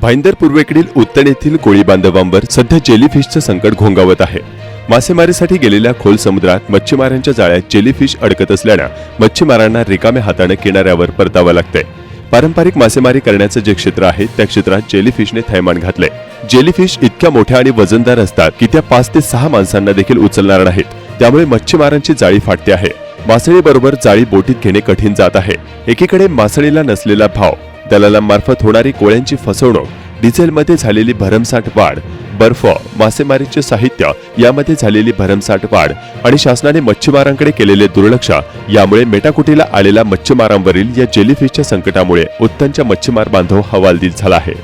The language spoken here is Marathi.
भाईंदर पूर्वेकडील उत्तण येथील कोळी बांधवांवर सध्या जेलीफिशचं संकट घोंगावत आहे. मासेमारीसाठी गेलेल्या खोल समुद्रात मच्छीमारांच्या जाळ्यात जेलीफिश अडकत असल्यानं मच्छीमारांना रिकाम्या हाताने किनाऱ्यावर परतावं लागतंय. पारंपरिक मासेमारी करण्याचं जे क्षेत्र आहे त्या क्षेत्रात जेलीफिशने थैमान घातले जेलीफिश इतक्या मोठ्या आणि वजनदार असतात की त्या पाच ते सहा माणसांना देखील उचलणार नाहीत. त्यामुळे मच्छीमारांची जाळी फाटते आहे. मासळी बरोबर जाळी बोटीत घेणे कठीण जात आहे. एकीकडे मासळीला नसलेला भाव दलालांमार्फत होणारी कोळ्यांची फसवणूक डिझेलमध्ये झालेली भरमसाठ वाढ बर्फ मासेमारीचे साहित्य यामध्ये झालेली भरमसाठ वाढ आणि शासनाने मच्छीमारांकडे केलेले दुर्लक्ष यामुळे मेटाकुटीला आलेल्या मच्छीमारांवरील या जेलीफिशच्या संकटामुळे उत्तनच्या मच्छीमार बांधव हवालदिल झाला आहे.